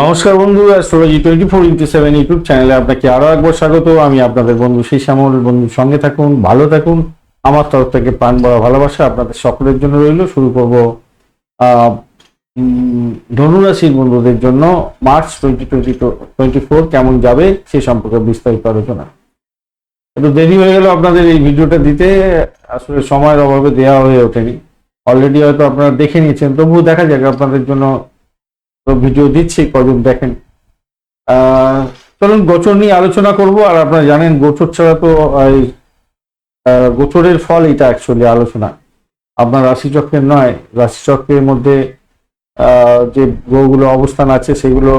নমস্কার বন্ধু astrology twenty four into seven YouTube চ্যানেলে আপনাকে আরও একবার স্বাগত। আমি আপনাদের বন্ধু সেই শ্যামল বন্ধুর সঙ্গে থাকুন, ভালো থাকুন। আমার তরফ থেকে প্রাণ বড় ভালোবাসা আপনাদের সকলের জন্য রইল। শুরু করব ধনুরাশির বন্ধুদের জন্য। March twenty twenty twenty four কেমন যাবে সে সম্পর্কে বিস্তারিত আলোচনা। একটু দেরি হয়ে গেল আপনাদের এই ভিডিওটা দিতে। আসলে সময়ের অভাবে দেওয়া হয়ে ওঠেনি। অলরেডি হয়তো আপনারা দেখে নিয়েছেন, তবুও দেখা যাক আপনাদের জন্য ভিডিও দিচ্ছি কজন দেখেন। চলুন গোচর নিয়ে আলোচনা করব আর আপনারা জানেন গোচর ছাড়া তো এই, গোচরের ফল এটা অ্যাকচুয়ালি আলোচনা। আপনার রাশিচক্রের নয় রাশিচক্রের মধ্যে যে গ্রহগুলো অবস্থান আছে সেগুলো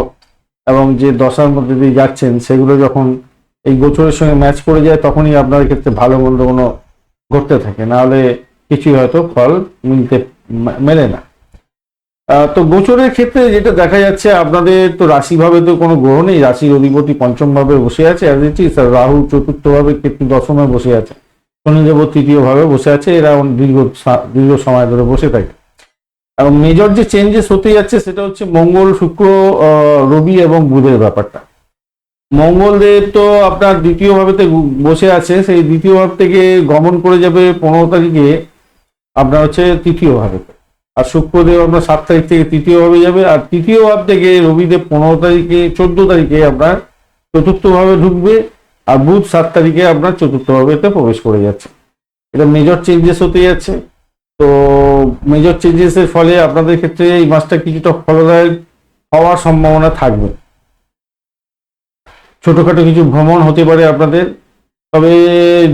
এবং যে দশার মধ্যে দিয়ে যাচ্ছেন সেগুলো যখন এই গোচরের সঙ্গে ম্যাচ করে যায় তখনই আপনার ক্ষেত্রে ভালো মন্দ কোনো ঘটতে থাকে। নাহলে কিছুই হয়তো ফল মিলতে মেলে না। তো গোচরের ক্ষেত্রে যেটা দেখা যাচ্ছে, আপনাদের তো রাশিভাবে তো কোনো গ্রহ নেই। রাশির অধিপতি পঞ্চম ভাবে বসে আছে অ্যাজ ইট রাহু চতুর্থ ভাবে কিন্তু দশমে বসে আছে। শনিদেব তৃতীয় ভাবে বসে আছে, এরা দীর্ঘ দীর্ঘ সময় ধরে বসে থাকে। এবং মেজর যে চেঞ্জেস হতে যাচ্ছে, সেটা হচ্ছে মঙ্গল, শুক্র রবি এবং বুধের ব্যাপারটা। মঙ্গলদেব তো আপনার দ্বিতীয় ভাবেতে বসে আছে, সেই দ্বিতীয় ভাব থেকে গমন করে যাবে পনেরো তারিখে, আপনার হচ্ছে তৃতীয় ভাবেতে আর শুক্রদেব আপনার সাত তারিখ থেকে তৃতীয় ভাবে যাবে। আর তৃতীয় ভাব থেকে রবিদেব পনেরো তারিখে, চোদ্দ তারিখে আপনার চতুর্থ ভাবে ঢুকবে আর বুধ সাত তারিখে আপনার চতুর্থ ভাবেতে প্রবেশ করে যাচ্ছে। এটা মেজর চেঞ্জেস হতে যাচ্ছে। তো মেজর চেঞ্জেস এর ফলে আপনাদের ক্ষেত্রে এই মাসটা কিছুটা ফলদায়ক হওয়ার সম্ভাবনা থাকবে। ছোটখাটো কিছু ভ্রমণ হতে পারে আপনাদের। তবে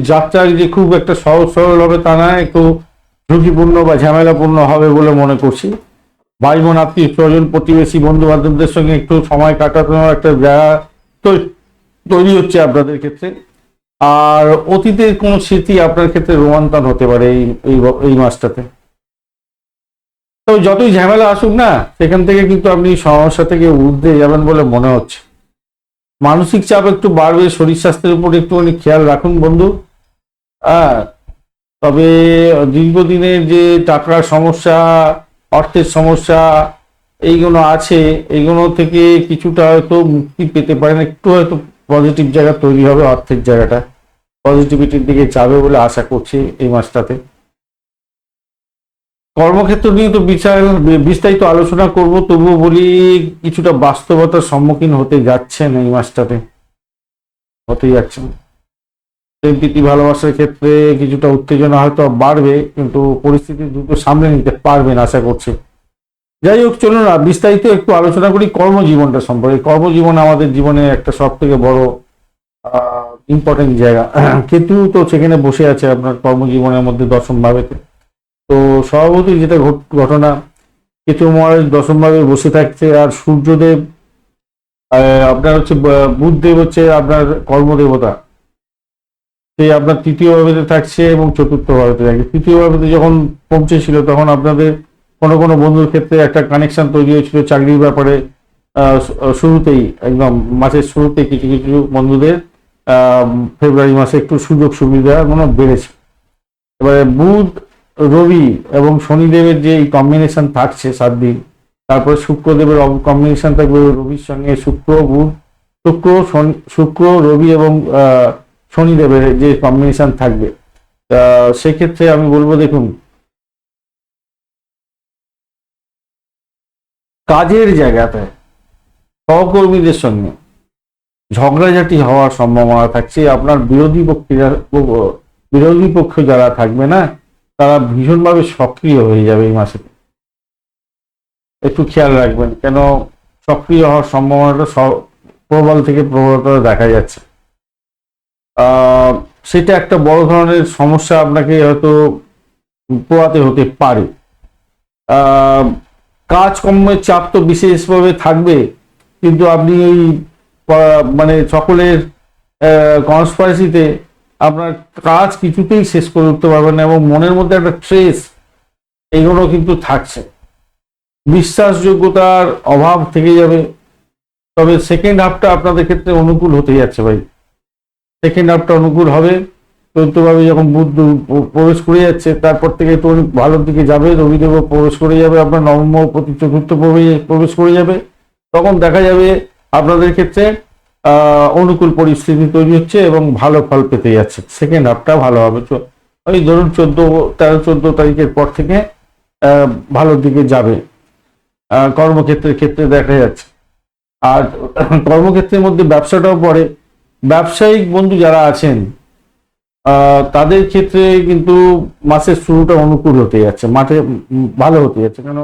যাত্রা যে খুব একটা সহজ সরল হবে তা না, একটু ঝুঁকিপূর্ণ বা ঝামেলাপূর্ণ হবে বলে মনে করছি। ভাই বোন আত্মীয় স্বজন, প্রতিবেশী বন্ধু বান্ধবদের সঙ্গে একটু সময় কাটানোর একটা জায়গা তৈরি হচ্ছে আপনাদের ক্ষেত্রে। আর অতীতের কোনো স্মৃতি আপনার ক্ষেত্রে রোমান্তন হতে পারে এই এই মাসটাতে? তবে যতই ঝামেলা আসুক না, সেখান থেকে কিন্তু আপনি সমস্যা থেকে ঊর্ধ্বে যাবেন বলে মনে হচ্ছে। মানসিক চাপ একটু বাড়বে, শরীর স্বাস্থ্যের উপর একটুখানি খেয়াল রাখুন বন্ধু। হ্যাঁ তবে দীর্ঘদিনের যে টাকার সমস্যা, অর্থের সমস্যা, এইগুলো আছে, এইগুলো থেকে কিছুটা হয়তো মুক্তি পেতে পারেন। একটু হয়তো পজিটিভ জায়গা তৈরি হবে অর্থের জায়গাটা। পজিটিভিটির দিকে যাবে বলে আশা করছি এই মাসটাতে। কর্মক্ষেত্র নিয়ে তো বিচার, বিস্তারিত আলোচনা করব, তবুও বলি কিছুটা বাস্তবতার সম্মুখীন হতে যাচ্ছেন এই মাসটাতে। হতে যাচ্ছেন। প্রীতি ভালোবাসার ক্ষেত্রে কিছুটা উত্তেজনা হয়তো বাড়বে, কিন্তু পরিস্থিতি দ্রুত সামলে নিতে পারবেন আশা করছি। যাই হোক, চলুন না, বিস্তারিত একটু আলোচনা করি কর্মজীবনটা সম্পর্কে। কর্মজীবন আমাদের জীবনে একটা সব থেকে বড় ইম্পর্টেন্ট জায়গা। কেতু তো সেখানে বসে আছে আপনার কর্মজীবনের মধ্যে দশম ভাবেতে। তো স্বভাবতই যেটা ঘট- ঘটনা, কেতু মহারাজ দশম ভাবে বসে থাকছে আর সূর্যদেব আপনার হচ্ছে বুধদেব হচ্ছে আপনার কর্মদেবতা। সেই আপনার তৃতীয় ভাবেতে থাকছে এবং চতুর্থ ভাবেতে থাকছে। তৃতীয় ভাবেতে যখন পৌঁছেছিল তখন আপনাদের কোনো কোনো বন্ধুর ক্ষেত্রে একটা কানেকশন তৈরি হয়েছিল চাকরির ব্যাপারে। শুরুতেই একদম মাসের শুরুতে কিছু কিছু বন্ধুদের ফেব্রুয়ারি মাসে একটু সুযোগ সুবিধা মানে বেড়েছে। এবারে বুধ রবি এবং শনিদেবের যে এই কম্বিনেশন থাকছে সাত দিন তারপরে শুক্রদেবের কম্বিনেশন থাকবে রবির সঙ্গে শুক্র বুধ শুক্র শুক্র রবি এবং আহ, শনিদেবের যে কম্বিনেশন থাকবে। সেক্ষেত্রে আমি বলব দেখুন, কাজের জায়গাতে সহকর্মীদের সঙ্গে ঝগড়াঝাটি হওয়ার সম্ভাবনা থাকছে। আপনার বিরোধী পক্ষে বিরোধী পক্ষ যারা থাকবে না, তারা ভীষণভাবে সক্রিয় হয়ে যাবে এই মাসে। একটু খেয়াল রাখবেন, কেন সক্রিয় হওয়ার সম্ভাবনাটা প্রবল থেকে প্রবলতা দেখা যাচ্ছে। সেটা একটা বড় ধরনের সমস্যা আপনাকে হয়তো পোয়াতে হতে পারে। কাজকর্মের চাপ তো বিশেষভাবে থাকবে, কিন্তু আপনি ওই মানে সকলের কনসপারেসিতে আপনার কাজ কিছুতেই শেষ করে উঠতে পারবেন না এবং মনের মধ্যে একটা ট্রেস এগুলো কিন্তু থাকছে। বিশ্বাসযোগ্যতার অভাব থেকে যাবে। তবে সেকেন্ড হাফটা আপনাদের ক্ষেত্রে অনুকূল হতে যাচ্ছে ভাই। সেকেন্ড হাফটা অনুকূল হবে। চতুর্থভাবে যখন বুধ প্রবেশ করে যাচ্ছে, তারপর থেকে একটু ভালোর দিকে যাবে, রবিদেবও প্রবেশ করে যাবে, আপনার নবম প্রতি চতুর্থ প্রবে- প্রবেশ করে যাবে। তখন দেখা যাবে আপনাদের ক্ষেত্রে অনুকূল পরিস্থিতি তৈরি হচ্ছে এবং ভালো ফল পেতে যাচ্ছে। সেকেন্ড হাফটা ভালো হবে। ওই ধরুন চোদ্দ, তেরো, চোদ্দ তারিখের পর থেকে ভালোর দিকে যাবে। কর্মক্ষেত্রের ক্ষেত্রে দেখা যাচ্ছে। আর কর্মক্ষেত্রের মধ্যে ব্যবসাটাও পড়ে। ব্যবসায়িক বন্ধু যারা আছেন তাদের ক্ষেত্রে কিন্তু মাসের শুরুটা অনুকূল হতে যাচ্ছে, মাঠে ভালো হতে যাচ্ছে। কেন?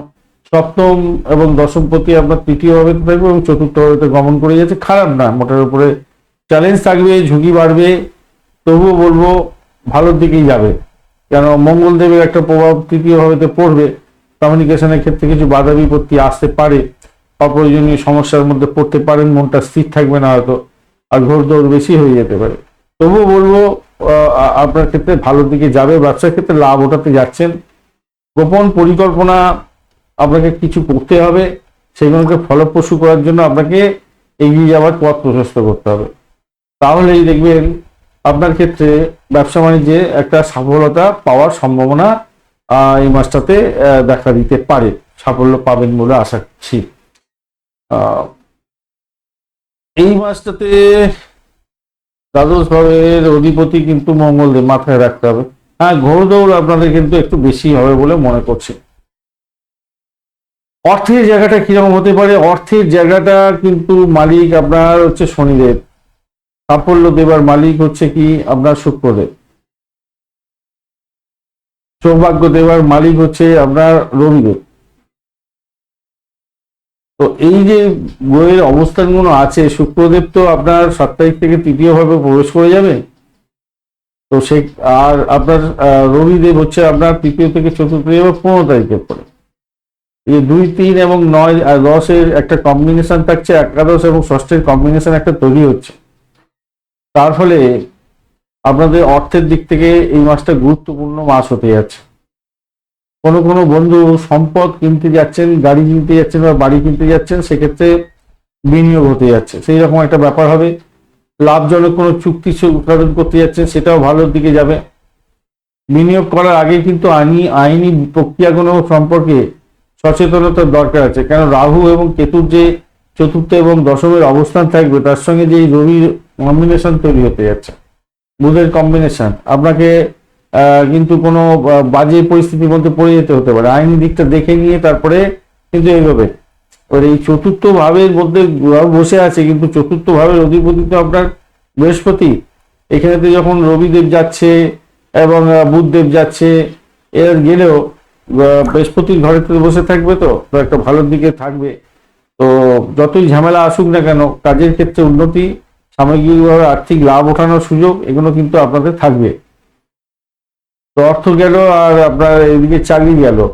সপ্তম এবং দশম প্রতি আপনার তৃতীয় ভাবে থাকবে এবং চতুর্থ ভাবে গমন করে যাচ্ছে। খারাপ না মোটার উপরে চ্যালেঞ্জ থাকবে, ঝুঁকি বাড়বে, তবুও বলব ভালোর দিকেই যাবে। কেন? মঙ্গলদেবের একটা প্রভাব তৃতীয় ভাবেতে পড়বে কমিউনিকেশনের ক্ষেত্রে কিছু বাধা বিপত্তি আসতে পারে, অপ্রয়োজনীয় সমস্যার মধ্যে পড়তে পারেন, মনটা স্থির থাকবে না হয়তো। আর ঘোর দৌড় বেশি হয়ে যেতে পারে। তবুও বলব আপনার ক্ষেত্রে ভালোর দিকে যাবে, ব্যবসার ক্ষেত্রে লাভ ওঠাতে যাচ্ছেন। গোপন পরিকল্পনা আপনাকে কিছু করতে হবে, সেগুলোকে ফলপ্রসূ করার জন্য আপনাকে এগিয়ে যাওয়ার পথ প্রশস্ত করতে হবে। তাহলেই দেখবেন, আপনার ক্ষেত্রে ব্যবসা বাণিজ্যে একটা সফলতা পাওয়ার সম্ভাবনা এই মাসটাতে দেখা দিতে পারে। সাফল্য পাবেন বলে আশা করছি। এই মাসটাতে দ্বাদশ ভাবের অধিপতি কিন্তু মঙ্গলদেব মাথায় রাখতে হবে। হ্যাঁ ঘোড়দৌড় আপনাদের কিন্তু একটু বেশি হবে বলে মনে করছে। অর্থের জায়গাটা কীরকম হতে পারে? অর্থের জায়গাটা কিন্তু মালিক আপনার হচ্ছে শনিদেব। সাফল্য দেবার মালিক হচ্ছে কি? আপনার শুক্রদেব। সৌভাগ্য দেবার মালিক হচ্ছে আপনার রবিদেব। তো এই যে বইয়ের অবস্থানগুলো আছে শুক্রদেব তো আপনার সাত তারিখ থেকে তৃতীয় ভাবে প্রবেশ করে যাবে। তো সে, আর আপনার রবিদেব হচ্ছে আপনার তৃতীয় থেকে চতুর্থ যাবে পনেরো তারিখের পরে। এই দুই, তিন এবং নয়, আর দশের একটা কম্বিনেশন থাকছে, একাদশ এবং ষষ্ঠের কম্বিনেশন একটা তৈরি হচ্ছে। তার ফলে আপনাদের অর্থের দিক থেকে এই মাসটা গুরুত্বপূর্ণ মাস হতে যাচ্ছে। কোনো কোনো বন্ধু সম্পদ কিনতে যাচ্ছেন, গাড়ি কিনতে যাচ্ছেন বা বাড়ি কিনতে যাচ্ছেন, সেক্ষেত্রে বিনিয়োগ হতে যাচ্ছে। সেই রকম একটা ব্যাপার হবে। লাভজনক কোনো চুক্তি উৎপাদন করতে যাচ্ছেন, সেটাও ভালোর দিকে যাবে। বিনিয়োগ করার আগে কিন্তু আইনি আইনি প্রক্রিয়াগুলো সম্পর্কে সচেতনতার দরকার আছে। কেন রাহু এবং কেতুর যে চতুর্থ এবং দশমের অবস্থান থাকবে, তার সঙ্গে যে রবির কম্বিনেশন তৈরি হতে যাচ্ছে। বুধের কম্বিনেশন আপনাকে কিন্তু কোনো বাজে পরিস্থিতির মধ্যে পড়ে যেতে হতে পারে। আইনি দিকটা দেখে নিয়ে তারপরে কিন্তু এগোবে এবার এই চতুর্থ ভাবের মধ্যে বসে আছে, কিন্তু চতুর্থ ভাবের অধিপতি তো আপনার বৃহস্পতি। এখানেতে যখন রবিদেব যাচ্ছে এবং বুধদেব যাচ্ছে, এর গেলেও বৃহস্পতির ঘরে তো বসে থাকবে তো তো একটা ভালোর দিকে থাকবে। তো যতই ঝামেলা আসুক না কেন, কাজের ক্ষেত্রে উন্নতি, সামগ্রিকভাবে আর্থিক লাভ ওঠানোর সুযোগ, এগুলো কিন্তু আপনাদের থাকবে। অর্থ গেল আর আপনার এদিকে চাকরি গেল।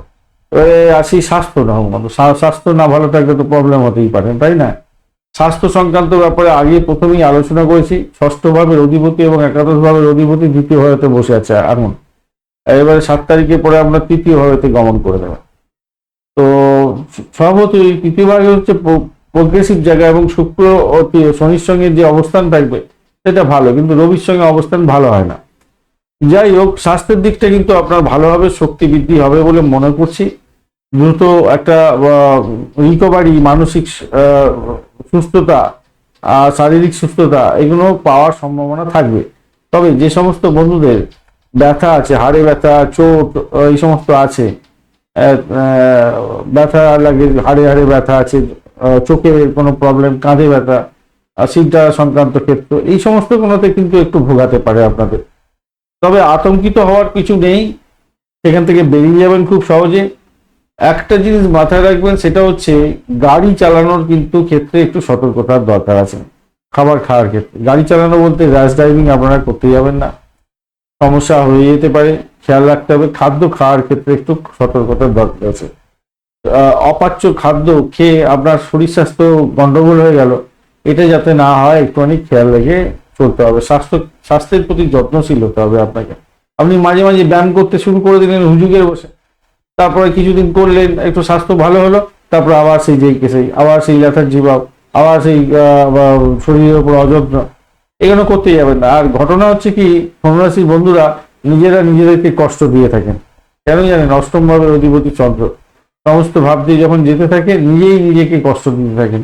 আসি স্বাস্থ্য না মতো স্বাস্থ্য না ভালো থাকলে তো প্রবলেম হতেই পারে, তাই না? স্বাস্থ্য সংক্রান্ত ব্যাপারে আগে প্রথমেই আলোচনা করেছি। ষষ্ঠ ভাবের অধিপতি এবং একাদশ ভাবের অধিপতি দ্বিতীয় ভাবেতে বসে আছে এখন এবারে সাত তারিখে পরে আমরা তৃতীয় ভাবেতে গমন করে দেবো। তো সম্ভবত এই তৃতীয় ভাগে হচ্ছে প্রোগ্রেসিভ জায়গা এবং শুক্র ও তি- শনির সঙ্গে যে অবস্থান থাকবে, সেটা ভালো। কিন্তু রবির সঙ্গে অবস্থান ভালো হয় না। যাই হোক, স্বাস্থ্যের দিকটা কিন্তু আপনার ভালোভাবে শক্তি বৃদ্ধি হবে বলে মনে করছি। দ্রুত একটা রিকভারি মানসিক সুস্থতা শারীরিক সুস্থতা, এগুলো পাওয়ার সম্ভাবনা থাকবে। তবে যে সমস্ত বন্ধুদের ব্যথা আছে, হাড়ে ব্যথা, চোট এই সমস্ত আছে ব্যথা লাগে, হাড়ে হাড়ে ব্যথা আছে চোখে কোনো প্রবলেম কাঁধে ব্যথা সিদ্ধা সংক্রান্ত ক্ষেত্র, এই সমস্ত কোনোতে কিন্তু একটু ভোগাতে পারে আপনাদের। তবে আতঙ্কিত হওয়ার কিছু নেই। সেখান থেকে বেরিয়ে যাবেন খুব সহজে। একটা জিনিস মাথায় রাখবেন, সেটা হচ্ছে গাড়ি চালানোর কিন্তু ক্ষেত্রে একটু সতর্কতার দরকার আছে। খাবার খাওয়ার ক্ষেত্রে। গাড়ি চালানো বলতে র্যাশ ড্রাইভিং আপনারা করতে যাবেন না। সমস্যা হয়ে যেতে পারে, খেয়াল রাখতে হবে। খাদ্য খাওয়ার ক্ষেত্রে একটু সতর্কতার দরকার আছে। অপাচ্য খাদ্য খেয়ে আপনার শরীর স্বাস্থ্য গন্ডগোল হয়ে গেল। এটা যাতে না হয়, একটুখানি খেয়াল রেখে চলতে হবে। স্বাস্থ্য, স্বাস্থ্যের প্রতি যত্নশীল হতে হবে আপনাকে। আপনি মাঝে মাঝে ব্যায়াম করতে শুরু করে দিলেন হুজুগের বসে। তারপরে কিছুদিন করলেন, একটু স্বাস্থ্য ভালো হলো, তারপর আবার সেই যেই সেই আবার সেই লেথার জীবাব আবার সেই শরীরের উপর অযত্ন। এগুলো করতে যাবেন না। আর ঘটনা হচ্ছে কি ধনুরাশির বন্ধুরা নিজেরা নিজেদেরকে কষ্ট দিয়ে থাকেন। কেন জানেন? অষ্টম ভাবের অধিপতি চন্দ্র। সমস্ত ভাব দিয়ে যখন যেতে থাকে নিজেই নিজেকে কষ্ট দিতে থাকেন।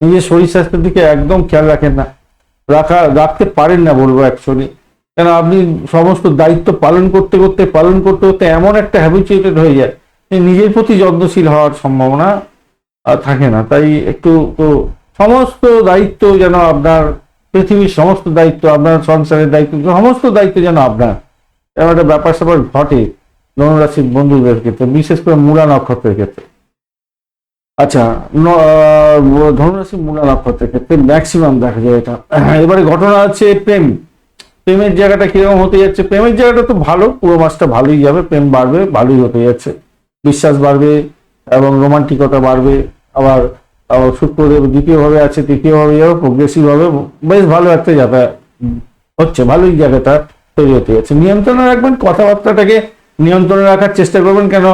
নিজের শরীর স্বাস্থ্যের দিকে একদম খেয়াল রাখেন না। রাখা, রাখতে পারেন না বলব অ্যাকচুয়ালি কেন আপনি সমস্ত দায়িত্ব পালন করতে করতে, পালন করতে করতে এমন একটা হ্যাবিচুয়েটেড হয়ে যায় যে নিজের প্রতি যত্নশীল হওয়ার সম্ভাবনা থাকে না। তাই একটু, তো সমস্ত দায়িত্ব যেন আপনার, পৃথিবীর সমস্ত দায়িত্ব, আপনার সংসারের দায়িত্ব, সমস্ত দায়িত্ব যেন আপনার। এমন একটা ব্যাপার স্যাপার ঘটে ধনুরাশির বন্ধুদের ক্ষেত্রে, বিশেষ করে মূলা নক্ষত্রের ক্ষেত্রে। আচ্ছা ধনুরাশি মূলা নক্ষত্রের ক্ষেত্রে ম্যাক্সিমাম দেখা যায় এটা। এবারে ঘটনা আছে প্রেম। প্রেমের জায়গাটা কীরকম হতে যাচ্ছে? প্রেমের জায়গাটা তো ভালো, পুরো মাসটা ভালোই যাবে, প্রেম বাড়বে, ভালোই হতে যাচ্ছে। বিশ্বাস বাড়বে এবং রোমান্টিকতা বাড়বে। আবার শুক্রদেব দ্বিতীয়ভাবে আছে, তৃতীয়ভাবে যাবে প্রোগ্রেসিভ হবে বেশ ভালো একটা জায়গা হচ্ছে, ভালোই জায়গাটা তৈরি হতে যাচ্ছে। নিয়ন্ত্রণে রাখবেন, কথাবার্তাটাকে নিয়ন্ত্রণে রাখার চেষ্টা করবেন কেন?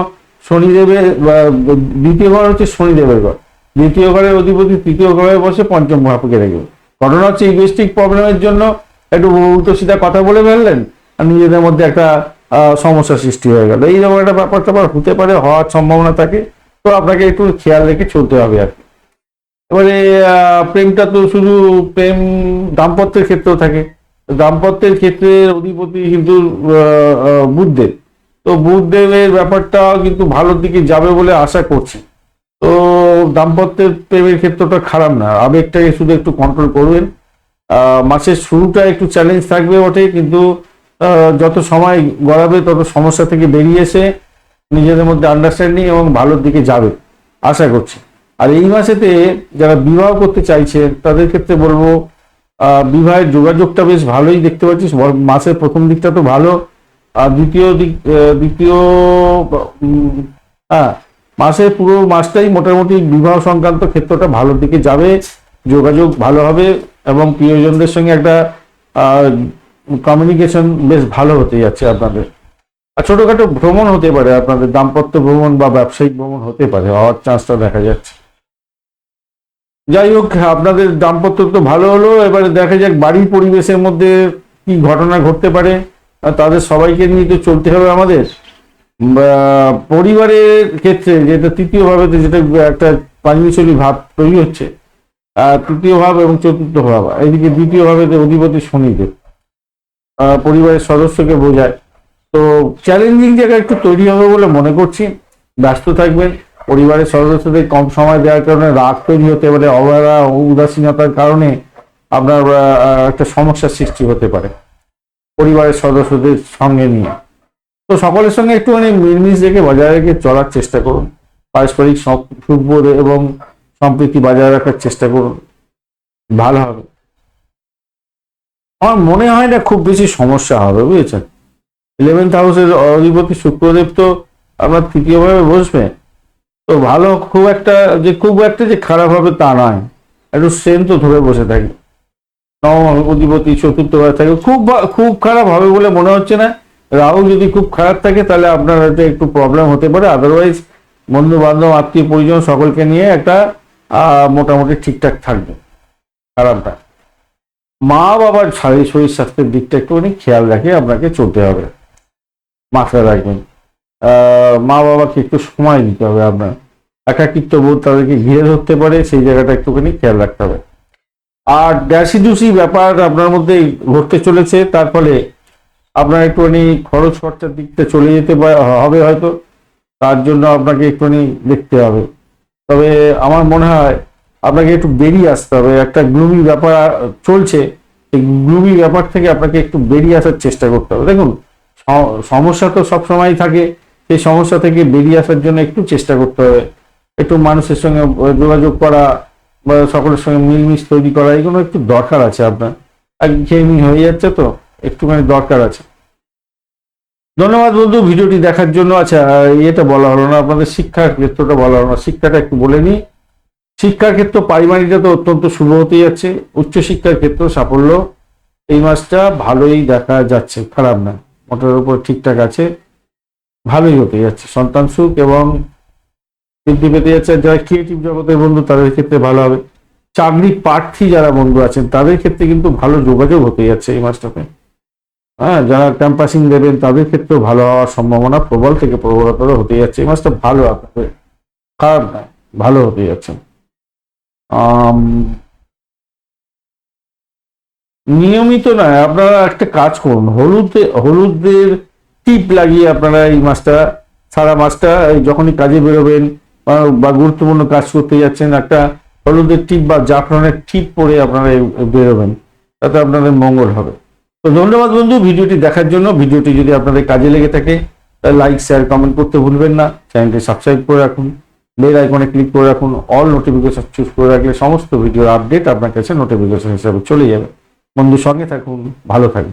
শনিদেবের দ্বিতীয় ঘর হচ্ছে শনিদেবের ঘর। দ্বিতীয় ঘরের অধিপতি তৃতীয় ঘরে বসে পঞ্চম ভাবকে রেখে ঘটনা হচ্ছে ইগোস্টিক প্রবলেমের জন্য একটু উল্টো সিধা কথা বলে ফেললেন, আর নিজেদের মধ্যে একটা সমস্যা সৃষ্টি হয়ে গেল। এই রকম একটা ব্যাপার ট্যাপার হতে পারে, হওয়ার সম্ভাবনা থাকে। তো আপনাকে একটু খেয়াল রেখে চলতে হবে আর কি। এবারে প্রেমটা তো শুধু প্রেম দাম্পত্যের ক্ষেত্রেও থাকে। দাম্পত্যের ক্ষেত্রে অধিপতি কিন্তু বুধদেব তো বুধদেবের ব্যাপারটা কিন্তু ভালোর দিকে যাবে বলে আশা করছি। তো দাম্পত্যের প্রেমের ক্ষেত্রটা খারাপ না। আবেগটাকে শুধু একটু কন্ট্রোল করবেন। মাসের শুরুটা একটু চ্যালেঞ্জ থাকবে বটে, কিন্তু যত সময় গড়াবে তত সমস্যা থেকে বেরিয়ে এসে নিজেদের মধ্যে আন্ডারস্ট্যান্ডিং এবং ভালোর দিকে যাবে, আশা করছি। আর এই মাসেতে যারা বিবাহ করতে চাইছে, তাদের ক্ষেত্রে বলব বিবাহের যোগাযোগটা বেশ ভালোই দেখতে পাচ্ছি মাসের প্রথম দিকটা তো ভালো। আর দ্বিতীয় দিক দ্বিতীয় হ্যাঁ মাসের পুরো মাসটাই মোটামুটি বিবাহ সংক্রান্ত ক্ষেত্রটা ভালোর দিকে যাবে, যোগাযোগ ভালো হবে এবং প্রিয়জনদের সঙ্গে একটা কমিউনিকেশন বেশ ভালো হতে যাচ্ছে আপনাদের। আর ছোটোখাটো ভ্রমণ হতে পারে, আপনাদের দাম্পত্য ভ্রমণ বা ব্যবসায়িক ভ্রমণ হতে পারে, হওয়ার চান্সটা দেখা যাচ্ছে। যাই হোক, আপনাদের দাম্পত্য তো ভালো হলো, এবারে দেখা যাক বাড়ির পরিবেশের মধ্যে কি ঘটনা ঘটতে পারে। তাদের সবাইকে নিয়ে তো চলতে হবে আমাদের। পরিবারের ক্ষেত্রে যেটা তৃতীয় ভাবে যেটা একটা পাঁচমিশলী ভাব তৈরি হচ্ছে তৃতীয় ভাব এবং চতুর্থ ভাব। এদিকে দ্বিতীয় ভাবে অধিপতি শনিদেব পরিবারের সদস্যকে বোঝায়। তো চ্যালেঞ্জিং জায়গা একটু তৈরি হবে বলে মনে করছি। ব্যস্ত থাকবেন, পরিবারের সদস্যদের কম সময় দেওয়ার কারণে রাগ তৈরি হতে পারে, অবহেলা উদাসীনতার কারণে আপনার একটা সমস্যার সৃষ্টি হতে পারে। পরিবারের সদস্যদের সঙ্গে নিয়ে। তো সকলের সঙ্গে একটুখানি মিলমিশ রেখে বজায় রেখে চলার চেষ্টা করুন। পারস্পরিক সুখবোধ এবং সম্প্রীতি বজায় রাখার চেষ্টা করুন। ভালো হবে। আমার মনে হয় না খুব বেশি সমস্যা হবে, বুঝেছেন? ইলেভেন্থ হাউসের অধিপতি শুক্রদেব তো আপনার তৃতীয়ভাবে বসবে। তো ভালো খুব একটা যে, খুব একটা যে খারাপ হবে তা নয়। একটু সেন তো ধরে বসে থাকে। নবম অধিপতি চতুর্থ ভাবে থাকে। খুব খুব খারাপ হবে বলে মনে হচ্ছে না। রাহু যদি খুব খারাপ থাকে, তাহলে আপনার হয়তো একটু প্রবলেম হতে পারে। আদারওয়াইজ বন্ধু বান্ধব আত্মীয়, পরিজন সকলকে নিয়ে একটা মোটামুটি ঠিকঠাক থাকবে। খারাপটা মা বাবার শারীরিক শরীর স্বাস্থ্যের দিকটা একটুখানি খেয়াল রাখে আপনাকে চলতে হবে। মাথায় রাখবেন। মা বাবাকে একটু সময় দিতে হবে আপনার। একাকিত্ব বোধ তাদেরকে ঘিরে ধরতে পারে। সেই জায়গাটা একটুখানি খেয়াল রাখতে হবে। আর ড্যাসিডুসি ব্যাপার আপনার মধ্যে ঘটতে চলেছে, তার ফলে আপনার একটুখানি খরচ খরচার দিকটা চলে যেতে হবে হয়তো, তার জন্য আপনাকে একটুখানি দেখতে হবে। তবে আমার মনে হয় আপনাকে একটু বেরিয়ে আসতে হবে, একটা গ্লুমি ব্যাপার চলছে এই গ্লুমি ব্যাপার থেকে আপনাকে একটু বেরিয়ে আসার চেষ্টা করতে হবে। দেখুন সমস্যা তো সবসময় থাকে, সেই সমস্যা থেকে বেরিয়ে আসার জন্য একটু চেষ্টা করতে হবে, একটু মানুষের সঙ্গে যোগাযোগ করা বা সকলের সঙ্গে মিলমিশ তৈরি করা, এগুলো একটু দরকার আছে আপনার। একঘেয়েমি হয়ে যাচ্ছে তো, একটুখানি দরকার আছে। ধন্যবাদ বন্ধু, ভিডিওটি দেখার জন্য। আচ্ছা এটা বলা হলো না, আপনাদের শিক্ষার ক্ষেত্রটা বলা হলো না, শিক্ষাটা একটু বলে নিই। শিক্ষার ক্ষেত্র, পারিবারিকটা তো অত্যন্ত শুভ হতে যাচ্ছে। উচ্চশিক্ষার ক্ষেত্র সাফল্য, এই মাসটা ভালোই দেখা যাচ্ছে, খারাপ না। মোটার উপর ঠিকঠাক আছে, ভালোই হতে যাচ্ছে। সন্তান সুখ এবং বৃদ্ধি পেতে যাচ্ছে আর যারা ক্রিয়েটিভ জগতের বন্ধু, তাদের ক্ষেত্রে ভালো হবে। চাকরি প্রার্থী যারা বন্ধু আছেন, তাদের ক্ষেত্রে কিন্তু ভালো যোগাযোগ হতে যাচ্ছে এই মাসটাতে। হ্যাঁ যারা ক্যাম্পাসিং দেবেন, তাদের ক্ষেত্রেও ভালো হওয়ার সম্ভাবনা প্রবল থেকে প্রবলতর হতে যাচ্ছে। এই মাসটা ভালো আপনাদের খারাপ নয় ভালো হতে যাচ্ছে। নিয়মিত নয় আপনারা একটা কাজ করুন। হলুদে, হলুদের টিপ লাগিয়ে আপনারা এই মাসটা, সারা মাসটা যখনই কাজে বেরোবেন বা- গুরুত্বপূর্ণ কাজ করতে যাচ্ছেন একটা হলুদের টিপ বা জাফরানের টিপ পরে আপনারা বেরোবেন, তাতে আপনাদের মঙ্গল হবে। তো ধন্যবাদ বন্ধু, ভিডিওটি দেখার জন্য। ভিডিওটি যদি আপনাদের কাজে লেগে থাকে, তাহলে লাইক শেয়ার কমেন্ট করতে ভুলবেন না। চ্যানেলটি সাবস্ক্রাইব করে রাখুন। বেল আইকনে ক্লিক করে রাখুন। অল নোটিফিকেশন চুজ করে রাখলে সমস্ত ভিডিওর আপডেট আপনার কাছে নোটিফিকেশন হিসাবে চলে যাবে। বন্ধু সঙ্গে থাকুন, ভালো থাকুন।